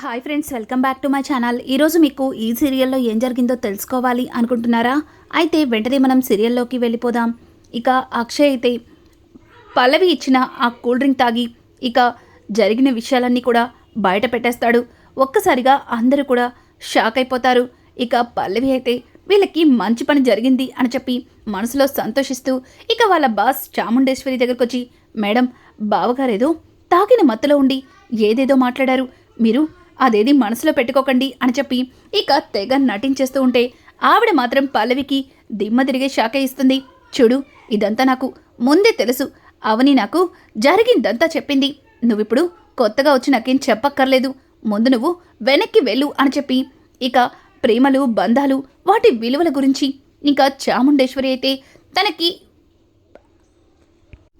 Hi friends welcome back to my channel. ఈరోజు మీకు ఈ సీరియల్లో ఏం జరిగిందో తెలుసుకోవాలి అనుకుంటున్నారా? అయితే వెంటనే మనం సీరియల్లోకి వెళ్ళిపోదాం. ఇక అక్షయ్ అయితే పల్లవి ఇచ్చిన ఆ కూల్ డ్రింక్ తాగి ఇక జరిగిన విషయాలన్నీ కూడా బయట పెట్టేస్తాడు. ఒక్కసారిగా అందరూ కూడా షాక్ అయిపోతారు. ఇక పల్లవి అయితే వీళ్ళకి మంచి పని జరిగింది అని చెప్పి మనసులో సంతోషిస్తూ ఇక వాళ్ళ బాస్ చాముండేశ్వరి దగ్గరకు వచ్చి మేడం బావగారేదో తాగిన మత్తులో ఉండి ఏదేదో మాట్లాడారు. మీరు అదేది మనసులో పెట్టుకోకండి అని చెప్పి ఇక తెగ నటించేస్తూ ఉంటే ఆవిడ మాత్రం పల్లవికి దిమ్మ తిరిగే షాక ఇస్తుంది. చూడు ఇదంతా నాకు ముందే తెలుసు. అవని నాకు జరిగిందంతా చెప్పింది. నువ్విప్పుడు కొత్తగా వచ్చి నాకేం చెప్పక్కర్లేదు. ముందు నువ్వు వెనక్కి వెళ్ళు అని చెప్పి ఇక ప్రేమలు బంధాలు వాటి విలువల గురించి ఇంకా చాముండేశ్వరి అయితే తనకి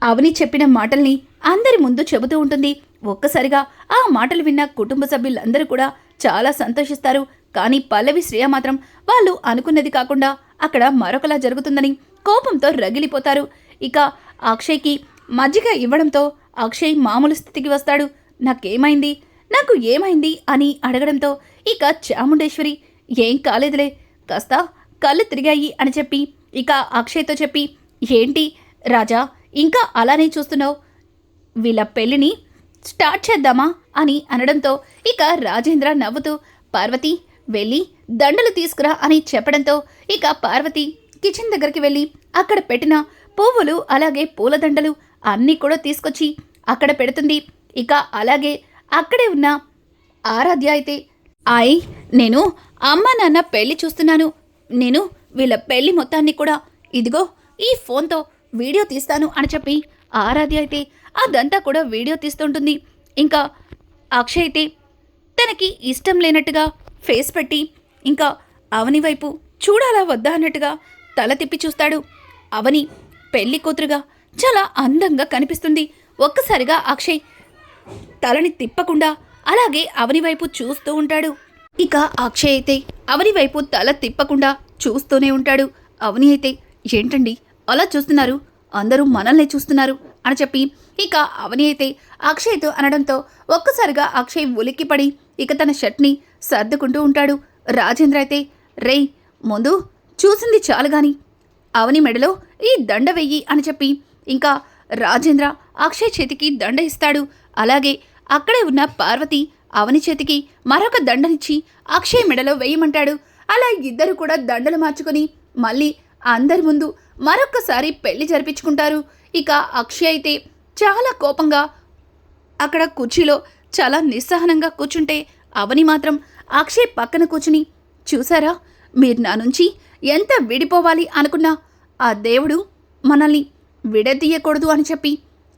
అవని చెప్పిన మాటల్ని అందరి ముందు చెబుతూ ఉంటుంది. ఒక్కసారిగా ఆ మాటలు విన్న కుటుంబ సభ్యులందరూ కూడా చాలా సంతోషిస్తారు. కానీ పల్లవి శ్రేయ మాత్రం వాళ్ళు అనుకున్నది కాకుండా అక్కడ మరొకలా జరుగుతుందని కోపంతో రగిలిపోతారు. ఇక అక్షయ్కి మజ్జిగ ఇవ్వడంతో అక్షయ్ మామూలు స్థితికి వస్తాడు. నాకేమైంది? నాకు ఏమైంది? అని అడగడంతో ఇక చాముండేశ్వరి ఏం కాలేదులే కాస్త కళ్ళు తిరిగాయి అని చెప్పి ఇక అక్షయ్తో చెప్పి ఏంటి రాజా ఇంకా అలానే చూస్తున్నావు? వీళ్ళ పెళ్ళిని స్టార్ట్ చేద్దామా అని అనడంతో ఇక రాజేంద్ర నవ్వుతూ పార్వతి వెళ్ళి దండలు తీసుకురా అని చెప్పడంతో ఇక పార్వతి కిచెన్ దగ్గరికి వెళ్ళి అక్కడ పెట్టిన పువ్వులు అలాగే పూలదండలు అన్నీ కూడా తీసుకొచ్చి అక్కడ పెడుతుంది. ఇక అలాగే అక్కడే ఉన్న ఆరాధ్య అయితే ఆయ్ నేను అమ్మ నాన్న పెళ్ళి చూస్తున్నాను. నేను వీళ్ళ పెళ్ళి మొత్తాన్ని కూడా ఇదిగో ఈ ఫోన్తో వీడియో తీస్తాను అని చెప్పి ఆరాధ్య అయితే అదంతా కూడా వీడియో తీస్తుంటుంది. ఇంకా అక్షయ్ అయితే తనకి ఇష్టం లేనట్టుగా ఫేస్ పెట్టి ఇంకా అవని వైపు చూడాలా వద్దా అన్నట్టుగా తల తిప్పి చూస్తాడు. అవని పెళ్ళి కూతురుగా చాలా అందంగా కనిపిస్తుంది. ఒక్కసారిగా అక్షయ్ తలని తిప్పకుండా అలాగే అవని వైపు చూస్తూ ఉంటాడు. ఇక అక్షయ్ అయితే అవని వైపు తల తిప్పకుండా చూస్తూనే ఉంటాడు. అవని అయితే ఏంటండి? అలా చూస్తున్నారు. అందరూ మనల్నే చూస్తున్నారు అని చెప్పి ఇక అవని అయితే అక్షయ్తో అనడంతో ఒక్కసారిగా అక్షయ్ ఉలిక్కిపడి ఇక తన షర్ట్ని సర్దుకుంటూ ఉంటాడు. రాజేంద్ర అయితే రేయ్ ముందు చూసింది చాలు గాని. అవని మెడలో ఈ దండ వెయ్యి అని చెప్పి ఇంకా రాజేంద్ర అక్షయ్ చేతికి దండ ఇస్తాడు. అలాగే అక్కడే ఉన్న పార్వతి అవని చేతికి మరొక దండనిచ్చి అక్షయ్ మెడలో వేయమంటాడు. అలా ఇద్దరు కూడా దండలు మార్చుకొని మళ్ళీ అందరి ముందు మరొక్కసారి పెళ్ళి జరిపించుకుంటారు. ఇక అక్షయ్ అయితే చాలా కోపంగా అక్కడ కుర్చీలో చాలా నిస్సహనంగా కూర్చుంటే అవని మాత్రం అక్షయ్ పక్కన కూర్చుని చూసారా? మీరు నా నుంచి ఎంత విడిపోవాలి అనుకున్నా ఆ దేవుడు మనల్ని విడదీయకూడదు అని చెప్పి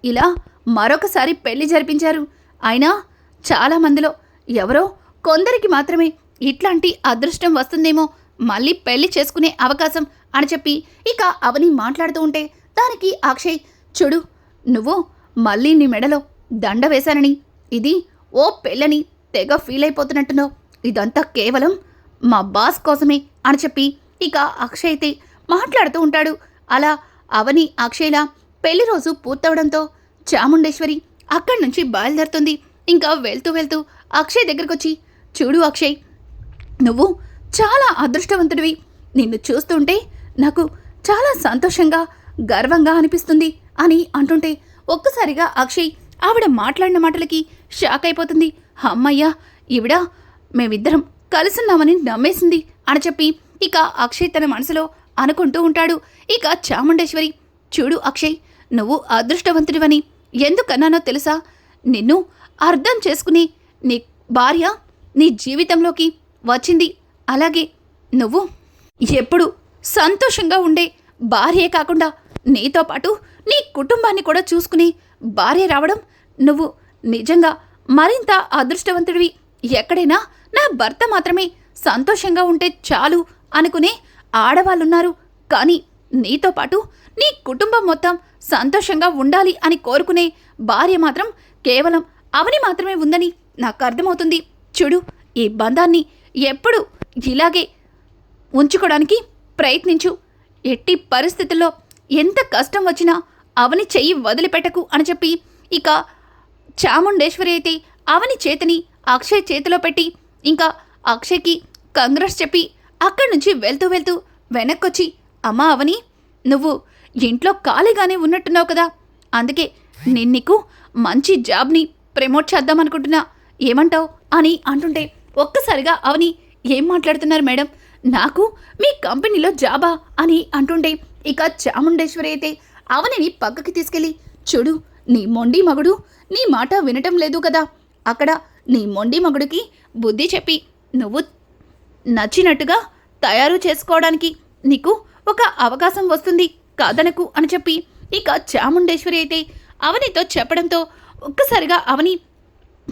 ఇలా మరొకసారి పెళ్ళి జరిపించారు. అయినా చాలా మందిలో ఎవరో కొందరికి మాత్రమే ఇట్లాంటి అదృష్టం వస్తుందేమో మళ్ళీ పెళ్ళి చేసుకునే అవకాశం అని చెప్పి ఇక అవని మాట్లాడుతూ ఉంటే దానికి అక్షయ్ చూడు నువ్వు మళ్ళీ నీ మెడలో దండ వేశానని. ఇది ఓ పెళ్ళని తెగ ఫీల్ అయిపోతున్నట్టున్నావు. ఇదంతా కేవలం మా బాస్ కోసమే అని చెప్పి ఇక అక్షయ్ అయితే మాట్లాడుతూ ఉంటాడు. అలా అవని అక్షయ్లా పెళ్ళి రోజు పూర్తవడంతో చాముండేశ్వరి అక్కడి నుంచి బయలుదేరుతుంది. ఇంకా వెళ్తూ వెళ్తూ అక్షయ్ దగ్గరకు వచ్చి చూడు అక్షయ్ నువ్వు చాలా అదృష్టవంతుడివి. నిన్ను చూస్తుంటే నాకు చాలా సంతోషంగా గర్వంగా అనిపిస్తుంది అని అంటుంటే ఒక్కసారిగా అక్షయ్ ఆవిడ మాట్లాడిన మాటలకి షాక్ అయిపోతుంది. అమ్మయ్యా ఈవిడ మేమిద్దరం కలుసున్నామని నమ్మేసింది అని చెప్పి ఇక అక్షయ్ తన మనసులో అనుకుంటూ ఉంటాడు. ఇక చాముండేశ్వరి చూడు అక్షయ్ నువ్వు అదృష్టవంతుడివని ఎందుకన్నానో తెలుసా? నిన్ను అర్థం చేసుకుని నీ భార్య నీ జీవితంలోకి వచ్చింది. అలాగే నువ్వు ఎప్పుడు సంతోషంగా ఉండే. భార్యే కాకుండా నీతో పాటు నీ కుటుంబాన్ని కూడా చూసుకుని భార్య రావడం నువ్వు నిజంగా మరింత అదృష్టవంతుడివి. ఎక్కడైనా నా భర్త మాత్రమే సంతోషంగా ఉంటే చాలు అనుకునే ఆడవాళ్ళున్నారు. కానీ నీతో పాటు నీ కుటుంబం మొత్తం సంతోషంగా ఉండాలి అని కోరుకునే భార్య మాత్రం కేవలం అవని మాత్రమే ఉందని నాకు అర్థమవుతుంది. చూడు ఈ బంధాన్ని ఎప్పుడు ఇలాగే ఉంచుకోవడానికి ప్రయత్నించు. ఎట్టి పరిస్థితుల్లో ఎంత కష్టం వచ్చినా అవని చెయ్యి వదిలిపెట్టకు అని చెప్పి ఇక చాముండేశ్వరి అయితే అవని చేతిని అక్షయ్ చేతిలో పెట్టి ఇంకా అక్షయ్కి కంగ్రెస్ చెప్పి అక్కడి నుంచి వెళ్తూ వెళ్తూ వెనక్కొచ్చి అమ్మా అవని నువ్వు ఇంట్లో ఖాళీగానే ఉన్నట్టున్నావు కదా. అందుకే నేను నీకు మంచి జాబ్ని ప్రమోట్ చేద్దామనుకుంటున్నా. ఏమంటావు? అని అంటుంటే ఒక్కసారిగా అవని ఏం మాట్లాడుతున్నారు మేడం? నాకు మీ కంపెనీలో జాబా అని అంటుండే ఇక చాముండేశ్వరి అయితే అవనిని పక్కకి తీసుకెళ్ళి చూడు నీ మొండి మగుడు నీ మాట వినటం లేదు కదా. అక్కడ నీ మొండి మగుడికి బుద్ధి చెప్పి నువ్వు నచ్చినట్టుగా తయారు చేసుకోవడానికి నీకు ఒక అవకాశం వస్తుంది కాదనకు అని చెప్పి ఇక చాముండేశ్వరి అయితే అవనితో చెప్పడంతో ఒక్కసారిగా అవని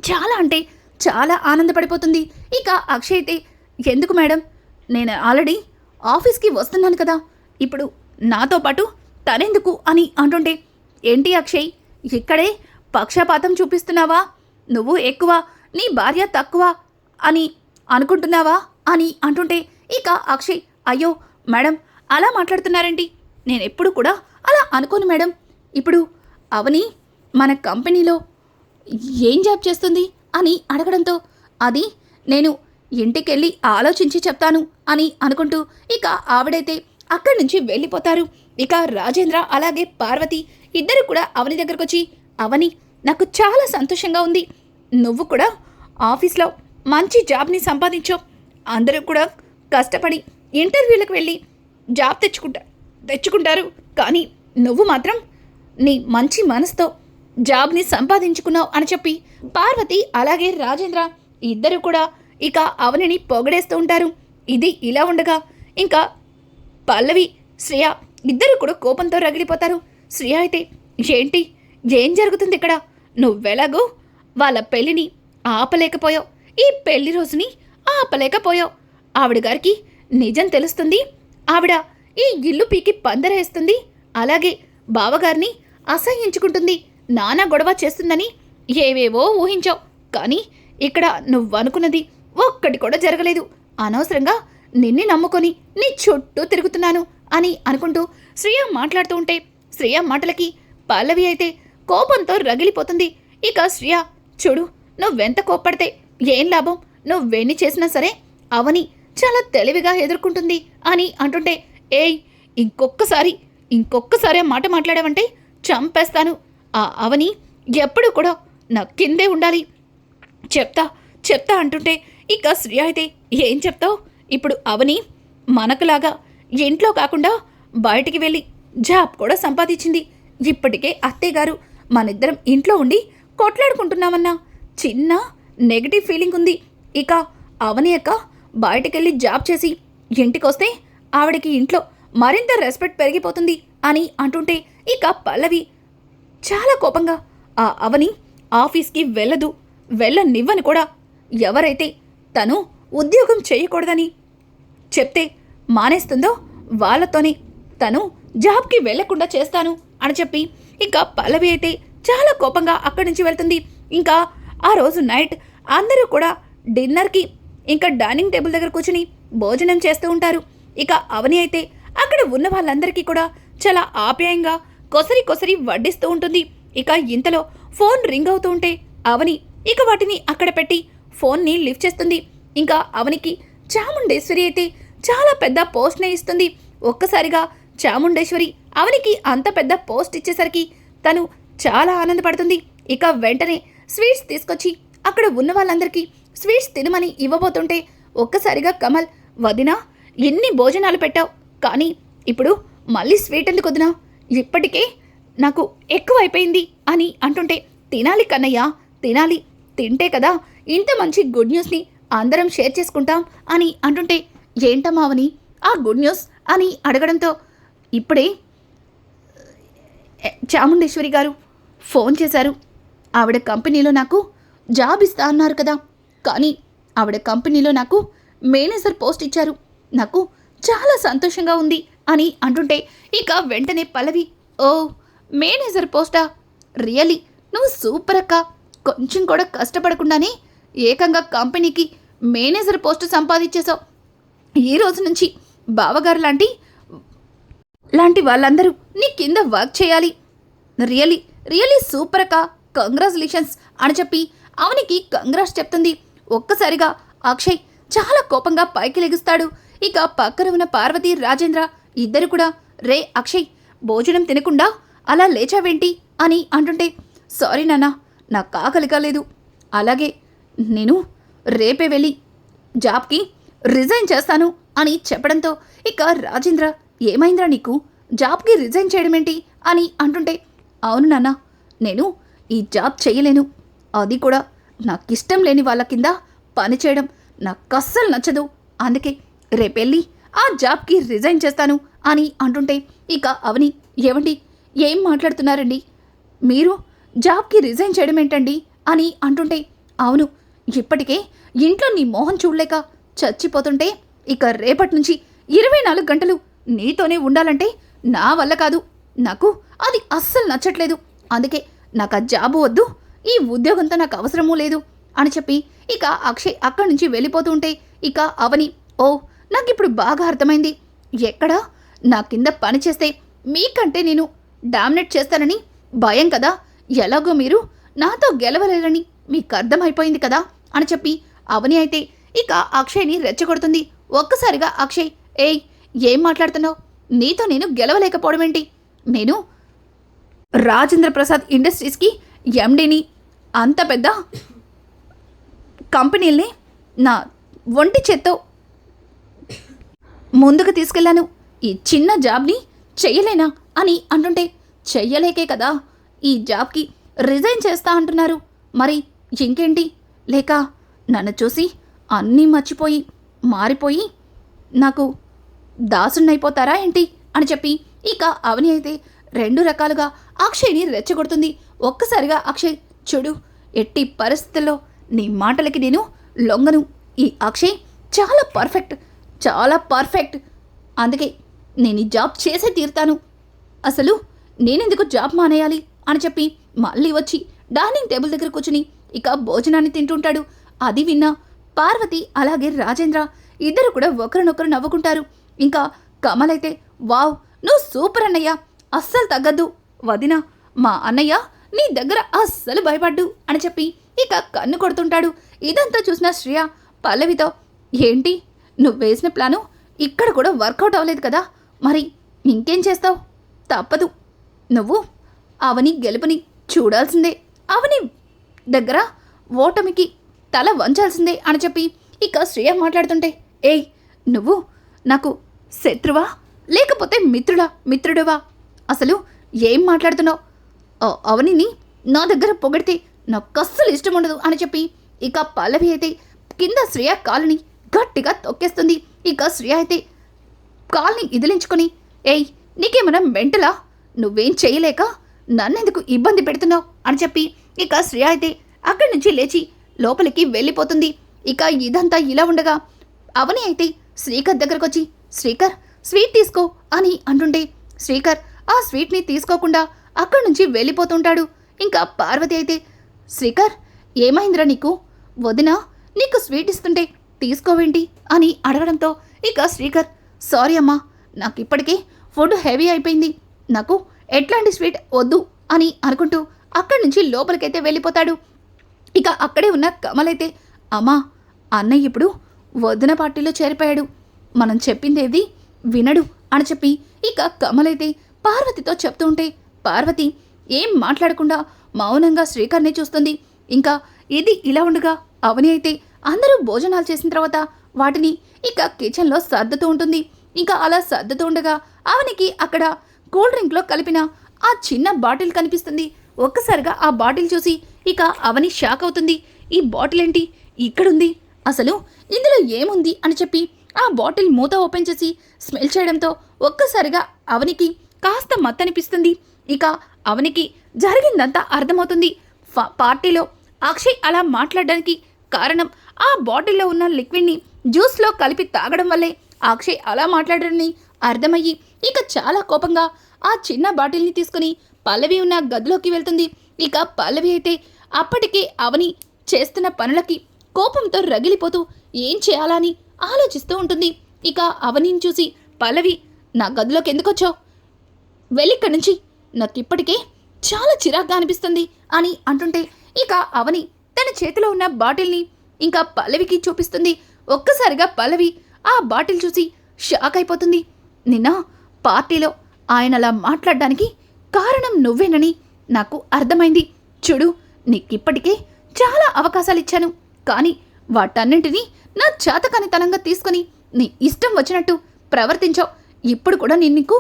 చాలా అంటే చాలా ఆనందపడిపోతుంది. ఇక అక్షయ్ అయితే ఎందుకు మేడం? నేను ఆల్రెడీ ఆఫీస్కి వస్తున్నాను కదా. ఇప్పుడు నాతో పాటు తనెందుకు అని అంటుంటే ఏంటి అక్షయ్ ఇక్కడే పక్షపాతం చూపిస్తున్నావా? నువ్వు ఎక్కువ నీ భార్య తక్కువ అని అనుకుంటున్నావా? అని అంటుంటే ఇక అక్షయ్ అయ్యో మేడం అలా మాట్లాడుతున్నారండి నేను ఎప్పుడు కూడా అలా అనుకోను మేడం. ఇప్పుడు అవని మన కంపెనీలో ఏం జాబ్ చేస్తుంది? అని అడగడంతో అది నేను ఇంటికెళ్ళి ఆలోచించి చెప్తాను అని అనుకుంటూ ఇక ఆవిడైతే అక్కడి నుంచి వెళ్ళిపోతారు. ఇక రాజేంద్ర అలాగే పార్వతి ఇద్దరు కూడా అవని దగ్గరకు వచ్చి అవని నాకు చాలా సంతోషంగా ఉంది. నువ్వు కూడా ఆఫీస్లో మంచి జాబ్ని సంపాదించావు అందరూ కూడా కష్టపడి ఇంటర్వ్యూలకు వెళ్ళి జాబ్ తెచ్చుకుంటా తెచ్చుకుంటారు. కానీ నువ్వు మాత్రం నీ మంచి మనసుతో జాబ్ని సంపాదించుకున్నావు అని చెప్పి పార్వతి అలాగే రాజేంద్ర ఇద్దరు కూడా ఇక అవనిని పొగడేస్తూ ఉంటారు. ఇది ఇలా ఉండగా ఇంకా పల్లవి శ్రేయ ఇద్దరు కూడా కోపంతో రగిలిపోతారు. శ్రేయ అయితే ఏంటి? ఏం జరుగుతుంది ఇక్కడ? నువ్వెలాగో వాళ్ళ పెళ్ళిని ఆపలేకపోయావు. ఈ పెళ్ళి రోజుని ఆపలేకపోయావు. ఆవిడ గారికి నిజం తెలుస్తుంది. ఆవిడ ఈ ఇల్లు పీకి పందరేస్తుంది అలాగే బావగారిని అసహ్యించుకుంటుంది. నానా గొడవ చేస్తుందని ఏవేవో ఊహించావు. కానీ ఇక్కడ నువ్వనుకున్నది ఒక్కటి కూడా జరగలేదు. అనవసరంగా నిన్నే నమ్ముకొని నీ చుట్టూ తిరుగుతున్నాను అని అనుకుంటూ శ్రేయ మాట్లాడుతూ ఉంటే శ్రేయ మాటలకి పల్లవి అయితే కోపంతో రగిలిపోతుంది. ఇక శ్రేయ చూడు నువ్వెంత కోప్పడితే ఏం లాభం? నువ్వెన్ని చేసినా సరే అవని చాలా తెలివిగా ఎదుర్కొంటుంది అని అంటుంటే ఏయ్ ఇంకొక్కసారి ఇంకొక్కసారి ఆ మాట మాట్లాడావంటే చంపేస్తాను. ఆ అవని ఎప్పుడు కూడా నా కిందే ఉండాలి. చెప్తా చెప్తా అంటుంటే ఇక శ్రేయ అయితే ఏం చెప్తావు? ఇప్పుడు అవని మనకులాగా ఇంట్లో కాకుండా బయటికి వెళ్ళి జాబ్ కూడా సంపాదించింది. ఇప్పటికే అత్తయ్యగారు మనిద్దరం ఇంట్లో ఉండి కొట్లాడుకుంటున్నామన్నా. చిన్న నెగటివ్ ఫీలింగ్ ఉంది. ఇక అవని అక్క బయటకెళ్ళి జాబ్ చేసి ఇంటికొస్తే ఆవిడకి ఇంట్లో మరింత రెస్పెక్ట్ పెరిగిపోతుంది అని అంటుంటే ఇక పల్లవి చాలా కోపంగా ఆ అవని ఆఫీస్కి వెళ్ళదు వెళ్ళనివ్వని కూడా. ఎవరైతే తను ఉద్యోగం చేయకూడదని చెప్తే మానేస్తుందో వాళ్ళతోనే తను జాబ్కి వెళ్ళకుండా చేస్తాను అని చెప్పి ఇంకా పల్లవి అయితే చాలా కోపంగా అక్కడి నుంచి వెళ్తుంది. ఇంకా ఆ రోజు నైట్ అందరూ కూడా డిన్నర్కి ఇంకా డైనింగ్ టేబుల్ దగ్గర కూర్చుని భోజనం చేస్తూ ఉంటారు. ఇక అవని అయితే అక్కడ ఉన్న వాళ్ళందరికీ కూడా చాలా ఆప్యాయంగా కొసరి కొసరి వడ్డిస్తూ ఉంటుంది. ఇక ఇంతలో ఫోన్ రింగ్ అవుతూ ఉంటే అవని ఇక వాటిని అక్కడ పెట్టి ఫోన్ని లిఫ్ట్ చేస్తుంది. ఇంకా అవనికి చాముండేశ్వరి అయితే చాలా పెద్ద పోస్ట్నే ఇస్తుంది. ఒక్కసారిగా చాముండేశ్వరి అవనికి అంత పెద్ద పోస్ట్ ఇచ్చేసరికి తను చాలా ఆనందపడుతుంది. ఇక వెంటనే స్వీట్స్ తీసుకొచ్చి అక్కడ ఉన్న వాళ్ళందరికీ స్వీట్స్ తినమని ఇవ్వబోతుంటే ఒక్కసారిగా కమల్ వదినా ఎన్ని భోజనాలు పెట్టావు? కానీ ఇప్పుడు మళ్ళీ స్వీట్ ఎందుకు వదినా? ఇప్పటికే నాకు ఎక్కువ అయిపోయింది అని అంటుంటే తినాలి కన్నయ్య తినాలి. తింటే కదా ఇంత మంచి గుడ్ న్యూస్ని అందరం షేర్ చేసుకుంటాం అని అంటుంటే ఏంటమ్మా అవని? ఆ గుడ్ న్యూస్? అని అడగడంతో ఇప్పుడే చాముండేశ్వరి గారు ఫోన్ చేశారు. ఆవిడ కంపెనీలో నాకు జాబ్ ఇస్తా అన్నారు కదా. కానీ ఆవిడ కంపెనీలో నాకు మేనేజర్ పోస్ట్ ఇచ్చారు. నాకు చాలా సంతోషంగా ఉంది అని అంటుంటే ఇక వెంటనే పల్లవి ఓ మేనేజర్ పోస్టా? రియలీ? నువ్వు సూపర్ అక్క. కొంచెం కూడా కష్టపడకుండానే ఏకంగా కంపెనీకి మేనేజర్ పోస్ట్ సంపాదించేశావు. ఈ రోజు నుంచి బావగారు లాంటి లాంటి వాళ్ళందరూ నీ కింద వర్క్ చేయాలి. రియలీ రియలీ సూపర్ అక్క. కంగ్రాచులేషన్స్ అని చెప్పి అవనికి కంగ్రాస్ చెప్తుంది. ఒక్కసారిగా అక్షయ్ చాలా కోపంగా పైకి లెగుస్తాడు. ఇక పక్కన ఉన్న పార్వతి రాజేంద్ర ఇద్దరు కూడా రే అక్షయ్ భోజనం తినకుండా అలా లేచావేంటి? అని అంటుంటే సారీ నాన్న నాకు ఆకలి కాలేదు అలాగే నేను రేపే వెళ్ళి జాబ్కి రిజైన్ చేస్తాను అని చెప్పడంతో ఇక రాజేంద్ర ఏమైందిరా నీకు? జాబ్కి రిజైన్ చేయడమేంటి? అని అంటుంటే అవును నాన్న నేను ఈ జాబ్ చేయలేను. అది కూడా నాకు ఇష్టం లేని వాళ్ళ కింద పని చేయడం నాకు అస్సలు నచ్చదు. అందుకే రేపెళ్ళి ఆ జాబ్కి రిజైన్ చేస్తాను అని అంటుంటే ఇక అవని ఏమండి ఏం మాట్లాడుతున్నారండి? మీరు జాబ్కి రిజైన్ చేయడం ఏంటండి అని అంటుంటే అవును ఇప్పటికే ఇంట్లో నీ మొహం చూడలేక చచ్చిపోతుంటే ఇక రేపటి నుంచి ఇరవై నాలుగు గంటలు నీతోనే ఉండాలంటే నా వల్ల కాదు. నాకు అది అస్సలు నచ్చట్లేదు. అందుకే నాకు ఆ జాబు వద్దు ఈ ఉద్యోగంతో నాకు అవసరమూ లేదు అని చెప్పి ఇక అక్షయ్ అక్కడి నుంచి వెళ్ళిపోతూ ఉంటే ఇక అవని ఓ నాకు ఇప్పుడు బాగా అర్థమైంది. ఎక్కడ? నా కింద పనిచేస్తే మీకంటే నేను డామినేట్ చేస్తానని భయం కదా? ఎలాగో మీరు నాతో గెలవలేరని మీకు అర్థమైపోయింది కదా అని చెప్పి అవని అయితే ఇక అక్షయ్ని రెచ్చగొడుతుంది. ఒక్కసారిగా అక్షయ్ ఏయ్ ఏం మాట్లాడుతున్నావు? నీతో నేను గెలవలేకపోవడం ఏంటి? నేను రాజేంద్ర ప్రసాద్ ఇండస్ట్రీస్కి ఎండీని అంత పెద్ద కంపెనీల్ని నా ఒంటి చేత్తో ముందుకు తీసుకెళ్ళాను. ఈ చిన్న జాబ్ని చెయ్యలేనా? అని అంటుంటే చెయ్యలేకే కదా. ఈ జాబ్కి రిజైన్ చేస్తా అంటున్నారు. మరి ఇంకేంటి? లేక నన్ను చూసి అన్నీ మర్చిపోయి మారిపోయి నాకు దాసున్నైపోతారా ఏంటి? అని చెప్పి ఇక అవని అయితే రెండు రకాలుగా అక్షయ్ని రెచ్చగొడుతుంది. ఒక్కసారిగా అక్షయ్ చూడు ఎట్టి పరిస్థితుల్లో నీ మాటలకి నేను లొంగను. ఈ అక్షయ్ చాలా పర్ఫెక్ట్ చాలా పర్ఫెక్ట్. అందుకే నేను ఈ జాబ్ చేసే తీరుతాను. అసలు నేనెందుకు జాబ్ మానేయాలి? అని చెప్పి మళ్ళీ వచ్చి డైనింగ్ టేబుల్ దగ్గర కూర్చుని ఇక భోజనాన్ని తింటుంటాడు. అది విన్నా పార్వతి అలాగే రాజేంద్ర ఇద్దరు కూడా ఒకరినొకరు నవ్వుకుంటారు. ఇంకా కమల్ అయితే వావ్ నువ్వు సూపర్ అన్నయ్య. అస్సలు తగ్గద్దు. వదిన మా అన్నయ్య నీ దగ్గర అస్సలు భయపడ్డు అని చెప్పి ఇక కన్ను కొడుతుంటాడు. ఇదంతా చూసిన శ్రేయ పల్లవితో ఏంటి? నువ్వు వేసిన ప్లాను ఇక్కడ కూడా వర్కౌట్ అవ్వలేదు కదా. మరి ఇంకేం చేస్తావు? తప్పదు. నువ్వు అవని గెలుపుని చూడాల్సిందే. అవని దగ్గర ఓటమికి తల వంచాల్సిందే అని చెప్పి ఇక శ్రేయ మాట్లాడుతుంటే ఏయ్ నువ్వు నాకు శత్రువా? లేకపోతే మిత్రుడా? మిత్రుడువా? అసలు ఏం మాట్లాడుతున్నావు? అవనిని నా దగ్గర పొగిడితే నాకు అస్సలు ఇష్టం ఉండదు అని చెప్పి ఇక పల్లవి అయితే కింద శ్రేయ కాలుని గట్టిగా తొక్కేస్తుంది. ఇక శ్రేయ అయితే కాల్ని ఇదిలించుకొని ఏయ్ నీకేమైనా మెంటలా? నువ్వేం చేయలేక నన్నెందుకు ఇబ్బంది పెడుతున్నావు అని చెప్పి ఇక శ్రేయ అయితే అక్కడి నుంచి లేచి లోపలికి వెళ్ళిపోతుంది. ఇక ఇదంతా ఇలా ఉండగా అవని అయితే శ్రీకర్ దగ్గరకు వచ్చి శ్రీకర్ స్వీట్ తీసుకో అని అంటుంటే శ్రీకర్ ఆ స్వీట్ని తీసుకోకుండా అక్కడి నుంచి వెళ్ళిపోతుంటాడు. ఇంకా పార్వతి అయితే శ్రీకర్ ఏమైందిరా నీకు? వదినా నీకు స్వీట్ ఇస్తుంటే తీసుకోవేంటి? అని అడగడంతో ఇక శ్రీకర్ సారీ అమ్మా నాకు ఇప్పటికే ఫుడ్ హెవీ అయిపోయింది. నాకు ఎట్లాంటి స్వీట్ వద్దు అని అనుకుంటూ అక్కడి నుంచి లోపలికైతే వెళ్ళిపోతాడు. ఇక అక్కడే ఉన్న కమలైతే అమ్మా అన్నయ్య ఇప్పుడు వదిన పార్టీలో చేరిపోయాడు. మనం చెప్పిందేది వినడు అని చెప్పి ఇక కమలైతే పార్వతితో చెప్తూ ఉంటే పార్వతి ఏం మాట్లాడకుండా మౌనంగా శ్రీకర్ని చూస్తుంది. ఇంకా ఇది ఇలా ఉండగా అవని అయితే అందరూ భోజనాలు చేసిన తర్వాత వాటిని ఇక కిచెన్లో సర్దుతూ ఉంటుంది. ఇంకా అలా సర్దుతూ ఉండగా అవనికి అక్కడ కూల్ డ్రింక్లో కలిపిన ఆ చిన్న బాటిల్ కనిపిస్తుంది. ఒక్కసారిగా ఆ బాటిల్ చూసి ఇక అవని షాక్ అవుతుంది. ఈ బాటిల్ ఏంటి? ఇక్కడుంది. అసలు ఇందులో ఏముంది? అని చెప్పి ఆ బాటిల్ మూత ఓపెన్ చేసి స్మెల్ చేయడంతో ఒక్కసారిగా అవనికి కాస్త మత్తనిపిస్తుంది. ఇక అవనికి జరిగిందంతా అర్థమవుతుంది. ఫ- పార్టీలో అక్షయ్ అలా మాట్లాడడానికి కారణం ఆ బాటిల్లో ఉన్న లిక్విడ్ని జ్యూస్లో కలిపి తాగడం వల్లే అక్షయ్ అలా మాట్లాడని అర్థమయ్యి ఇక చాలా కోపంగా ఆ చిన్న బాటిల్ని తీసుకుని పల్లవి ఉన్న గదిలోకి వెళ్తుంది. ఇక పల్లవి అయితే అప్పటికే అవని చేస్తున్న పనులకి కోపంతో రగిలిపోతూ ఏం చేయాలని ఆలోచిస్తూ ఉంటుంది. ఇక అవనిని చూసి పల్లవి నా గదిలోకి ఎందుకొచ్చావు? వెళ్ళిక్కడి నుంచి. నాకు ఇప్పటికే చాలా చిరాగ్గా అనిపిస్తుంది అని అంటుంటే ఇక అవని తన చేతిలో ఉన్న బాటిల్ని ఇంకా పల్లవికి చూపిస్తుంది. ఒక్కసారిగా పల్లవి ఆ బాటిల్ చూసి షాక్ అయిపోతుంది. నిన్న పార్టీలో ఆయన అలా మాట్లాడడానికి కారణం నువ్వేనని నాకు అర్థమైంది. చూడు నీకిప్పటికే చాలా అవకాశాలు ఇచ్చాను కానీ వాటన్నింటినీ నా చేతకానితనంగా తీసుకుని నీ ఇష్టం వచ్చినట్టు ప్రవర్తించావు. ఇప్పుడు కూడా నేను నీకు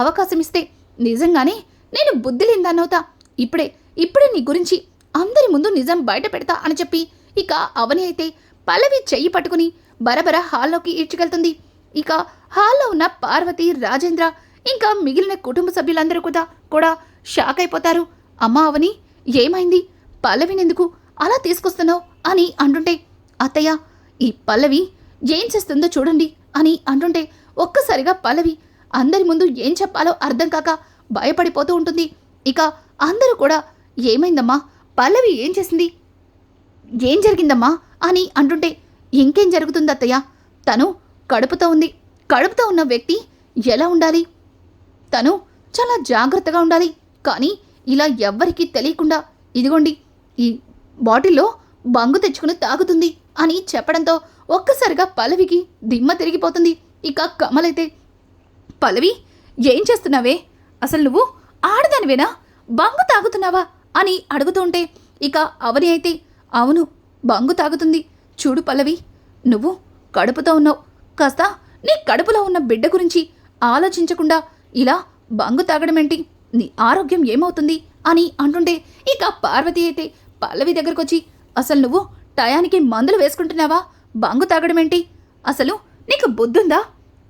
అవకాశం ఇస్తే నిజంగానే నేను బుద్ధి లేదన్నవుతా ఇప్పుడే ఇప్పుడే నీ గురించి అందరి ముందు నిజం బయట పెడతా అని చెప్పి ఇక అవని అయితే పల్లవి చెయ్యి పట్టుకుని బరబర హాల్లోకి ఈడ్చుకెళ్తుంది. ఇక హాల్లో ఉన్న పార్వతి రాజేంద్ర ఇంకా మిగిలిన కుటుంబ సభ్యులందరూ కూడా కూడా షాక్ అయిపోతారు. అమ్మా అవని ఏమైంది? పల్లవినెందుకు అలా తీసుకొస్తున్నావు అని అంటుంటే అత్తయ్య ఈ పల్లవి ఏం చేస్తుందో చూడండి అని అంటుంటే ఒక్కసారిగా పల్లవి అందరి ముందు ఏం చెప్పాలో అర్థం కాక భయపడిపోతూ ఉంటుంది. ఇక అందరూ కూడా ఏమైందమ్మా? పల్లవి ఏం చేసింది? ఏం జరిగిందమ్మా? అని అంటుంటే ఇంకేం జరుగుతుంది అత్తయ్య? తను కడుపుతో ఉంది. కడుపుతో ఉన్న వ్యక్తి ఎలా ఉండాలి? తను చాలా జాగ్రత్తగా ఉండాలి. కానీ ఇలా ఎవ్వరికీ తెలియకుండా ఇదిగోండి ఈ బాటిల్లో బంగు తెచ్చుకుని తాగుతుంది అని చెప్పడంతో ఒక్కసారిగా పల్లవికి దిమ్మ తిరిగిపోతుంది. ఇక కమలైతే పల్లవి ఏం చేస్తున్నావే? అసలు నువ్వు ఆడదానివేనా? బంగు తాగుతున్నావా? అని అడుగుతుంటే ఇక అవని అయితే అవును బంగు తాగుతుంది. చూడు పల్లవి నువ్వు కడుపుతో ఉన్నావు. కాస్త నీ కడుపులో ఉన్న బిడ్డ గురించి ఆలోచించకుండా ఇలా బంగు తాగడమేంటి? నీ ఆరోగ్యం ఏమవుతుంది? అని అంటుంటే ఇక పార్వతి అయితే పల్లవి దగ్గరకొచ్చి అసలు నువ్వు టయానికి మందులు వేసుకుంటున్నావా? బంగు తాగడమేంటి? అసలు నీకు బుద్ధుందా?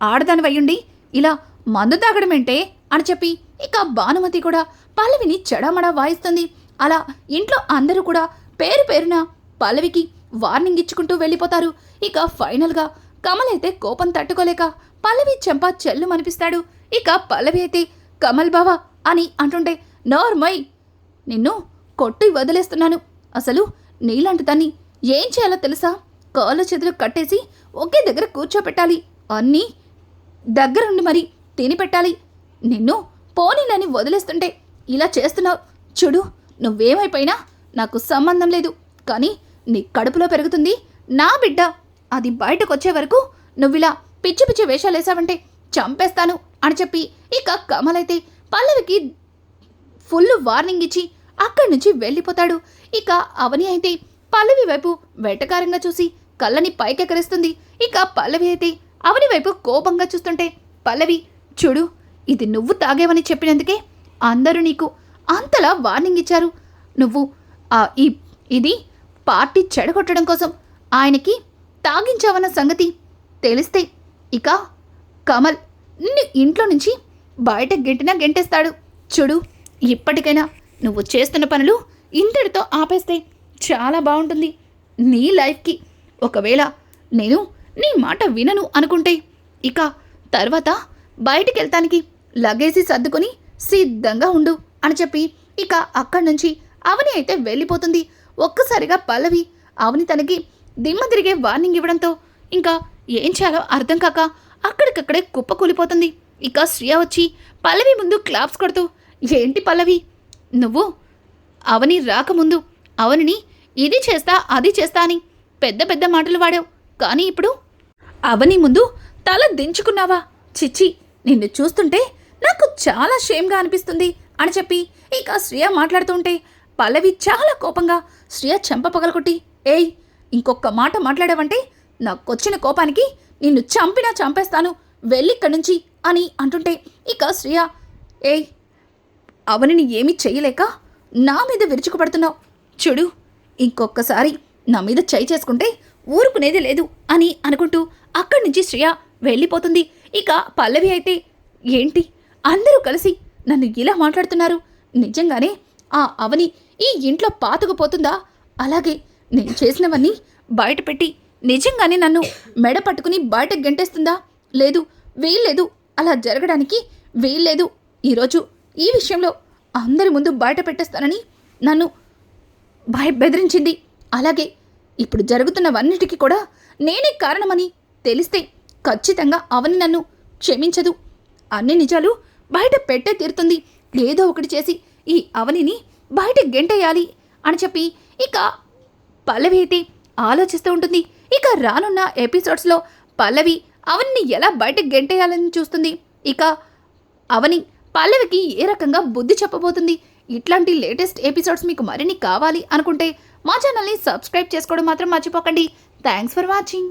ఆడదానివయ్యుండి ఇలా మందు తాగడమేంటే? అని చెప్పి ఇక భానుమతి కూడా పల్లవిని చెడమడా వాయిస్తుంది. అలా ఇంట్లో అందరూ కూడా పేరు పేరున పల్లవికి వార్నింగ్ ఇచ్చుకుంటూ వెళ్ళిపోతారు. ఇక ఫైనల్గా కమల్ అయితే కోపం తట్టుకోలేక పల్లవి చెంప చెల్లు మనిపిస్తాడు ఇక పల్లవి అయితే కమల్ బావా అని అంటుండే నోర్మై నిన్ను కొట్టి వదిలేస్తున్నాను. అసలు నీలాంటి దాన్ని ఏం చేయాలో తెలుసా? కాళ్ళు చేతులు కట్టేసి ఒకే దగ్గర కూర్చోపెట్టాలి. అన్నీ దగ్గరుండి మరి తిని పెట్టాలి నిన్ను పోనీలని వదిలేస్తుంటే ఇలా చేస్తున్నావు. చూడు నువ్వేమైపోయినా నాకు సంబంధం లేదు. కానీ నీ కడుపులో పెరుగుతుంది నా బిడ్డ. అది బయటకు వచ్చే వరకు నువ్విలా పిచ్చి పిచ్చి వేషాలేసావంటే చంపేస్తాను అని చెప్పి ఇక కమలైతే పల్లవికి ఫుల్ వార్నింగ్ ఇచ్చి అక్కడి నుంచి వెళ్ళిపోతాడు. ఇక అవని అయితే పల్లవి వైపు వెటకారంగా చూసి కళ్ళని పైకెకరిస్తుంది ఇక పల్లవి అయితే అవని వైపు కోపంగా చూస్తుంటే పల్లవి చూడు ఇది నువ్వు తాగేవని చెప్పినందుకే అందరూ నీకు అంతలా వార్నింగ్ ఇచ్చారు. నువ్వు ఈ ఇది పార్టీ చెడగొట్టడం కోసం ఆయనకి తాగించావన్న సంగతి తెలిస్తే ఇక కమల్ నిన్ను ఇంట్లో నుంచి బయట గెంటినా గెంటేస్తాడు. చూడు ఇప్పటికైనా నువ్వు చేస్తున్న పనులు ఇంతటితో ఆపేస్తే చాలా బాగుంటుంది. నీ లైఫ్కి ఒకవేళ నేను నీ మాట వినను అనుకుంటే ఇక తర్వాత బయటికి వెళ్తానికి లగేజీ సర్దుకొని సిద్ధంగా ఉండు అని చెప్పి ఇక అక్కడి నుంచి అవని అయితే వెళ్ళిపోతుంది. ఒక్కసారిగా పల్లవి అవని తనకి దిమ్మ తిరిగే వార్నింగ్ ఇవ్వడంతో ఇంకా ఏం చేయాలో అర్థం కాక అక్కడికక్కడే కుప్ప కూలిపోతుంది. ఇక శ్రియ వచ్చి పల్లవి ముందు క్లాప్స్ కొడుతూ ఏంటి పల్లవి? నువ్వు అవని రాకముందు అవనిని ఇది చేస్తా అది చేస్తా అని పెద్ద పెద్ద మాటలు వాడావు. కానీ ఇప్పుడు అవని ముందు తల దించుకున్నావా? చిచ్చి నిన్ను చూస్తుంటే నాకు చాలా షేమ్గా అనిపిస్తుంది అని చెప్పి ఇక శ్రియ మాట్లాడుతుంటే పల్లవి చాలా కోపంగా శ్రియ చెంప పగలకొట్టి ఏయ్ ఇంకొక మాట మాట్లాడావంటే నాకొచ్చిన కోపానికి నిన్ను చంపినా చంపేస్తాను. వెళ్ళిక్కడి నుంచి అని అంటుంటే ఇక శ్రియ ఏయ్ అవనిని ఏమీ చేయలేక నా మీద విరుచుకుపడుతున్నావు. చూడు ఇంకొకసారి నా మీద చేయి చేసుకుంటే ఊరుకునేది లేదు అని అనుకుంటూ అక్కడి నుంచి శ్రియ వెళ్ళిపోతుంది. ఇక పల్లవి అయితే ఏంటి? అందరూ కలిసి నన్ను ఇలా మాట్లాడుతున్నారు. నిజంగానే ఆ అవని ఈ ఇంట్లో పాతుకుపోతుందా? అలాగే నేను చేసినవన్నీ బయట పెట్టి నిజంగానే నన్ను మెడ పట్టుకుని బయట గెంటేస్తుందా? లేదు వీల్లేదు. అలా జరగడానికి వీల్లేదు. ఈరోజు ఈ విషయంలో అందరి ముందు బయట పెట్టేస్తానని నన్ను భయ బెదిరించింది. అలాగే ఇప్పుడు జరుగుతున్నవన్నిటికీ కూడా నేనే కారణమని తెలిస్తే ఖచ్చితంగా అవని నన్ను క్షమించదు. అన్ని నిజాలు బయట పెట్టే తీరుతుంది. ఏదో ఒకటి చేసి ఈ అవనిని బయట గెంటేయాలి అని చెప్పి ఇక పల్లవి అయితే ఆలోచిస్తూ ఉంటుంది. ఇక రానున్న ఎపిసోడ్స్లో పల్లవి అవన్ని ఎలా బయటకు గెంటేయాలని చూస్తుంది. ఇక అవని పల్లవికి ఏ రకంగా బుద్ధి చెప్పబోతుంది. ఇట్లాంటి లేటెస్ట్ ఎపిసోడ్స్ మీకు మరిన్ని కావాలి అనుకుంటే మా ఛానల్ని సబ్స్క్రైబ్ చేసుకోవడం మాత్రం మర్చిపోకండి. Thanks for watching.